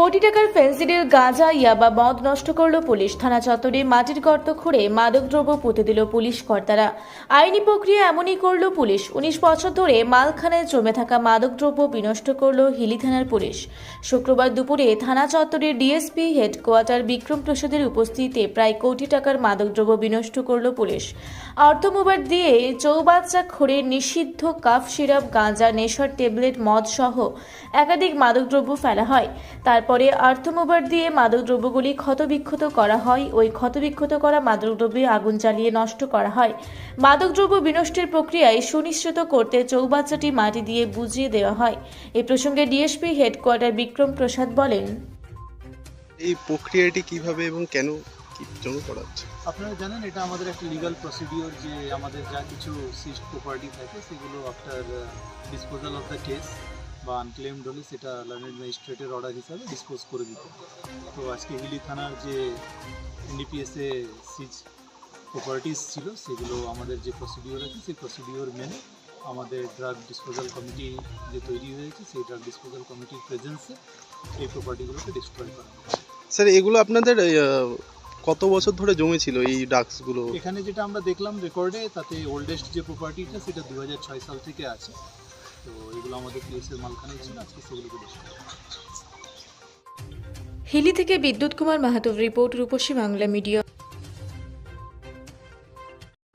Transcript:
কোটি টাকার ফেন্সিডিল গাঁজা, ইয়াবা মদ নষ্ট করল পুলিশ। থানা চত্বরে মাটির গর্ত খুঁড়ে মাদকদ্রব্য পুঁতে দিল পুলিশ কর্তারা। আইনি প্রক্রিয়া এমনই করল পুলিশ। উনিশ বছর ধরে মালখানায় জমে থাকা মাদকদ্রব্য বিনষ্ট করল হিলি থানার পুলিশ। শুক্রবার দুপুরে থানা চত্বরের ডিএসপি হেডকোয়ার্টার বিক্রম প্রসাদের উপস্থিতিতে প্রায় কোটি টাকার মাদকদ্রব্য বিনষ্ট করল পুলিশ। অর্থমোবার দিয়ে চৌবাচ্চা খড়ে নিষিদ্ধ কাফ সিরাপ, গাঁজা, নেশার ট্যাবলেট, মদ সহ একাধিক মাদকদ্রব্য ফেলা হয়। তারপরে আর্থমোবার দিয়ে মাদকদ্রব্যগুলি ক্ষতবিক্ষত করা হয়। ওই ক্ষতবিক্ষত করা মাদকদ্রব্যে আগুন জ্বালিয়ে নষ্ট করা হয়। মাদকদ্রব্য বিনষ্টের প্রক্রিয়ায় সুনিশ্চিত করতে চৌবাচ্চাটি মাটি দিয়ে বুঝিয়ে দেওয়া হয়। এ প্রসঙ্গে ডিএসপি হেডকোয়ার্টার বিক্রম প্রসাদ বলেন। এই প্রক্রিয়াটি কীভাবে এবং কেন জন্য করা হচ্ছে? আপনারা জানেন এটা আমাদের একটা লিগাল প্রসিডিওর যে আমাদের যা কিছু সিস্ট প্রপার্টি থাকে সেগুলো after disposal of the case বা আনক্লেমড হলে সেটা লার্নেড ম্যাজিস্ট্রেটের অর্ডার হিসাবে ডিসপোজ করে দিতে। তো আজকে হিলি থানার যে এনডিপিএসে সিজ প্রপার্টিস ছিল সেগুলো আমাদের যে প্রসিডিওর আছে সেই প্রসিডিওর মেনে আমাদের ড্রাগ ডিসপোজাল কমিটি যে তৈরি হয়েছে সেই ড্রাগ ডিসপোজাল কমিটির প্রেজেন্সে এই প্রপার্টিগুলোকে ডিস্ট্রয় করা স্যার এগুলো আপনাদের কত বছর ধরে জমেছিল এই ড্রাগসগুলো এখানে যেটা আমরা দেখলাম রেকর্ডে তাতে ওল্ডেস্ট যে প্রপার্টিটা সেটা দু হাজার ছয় সাল থেকে আছে। হিলি। থেকে বিদ্যুৎ কুমার মাহাতো রিপোর্ট রূপসী বাংলা মিডিয়া।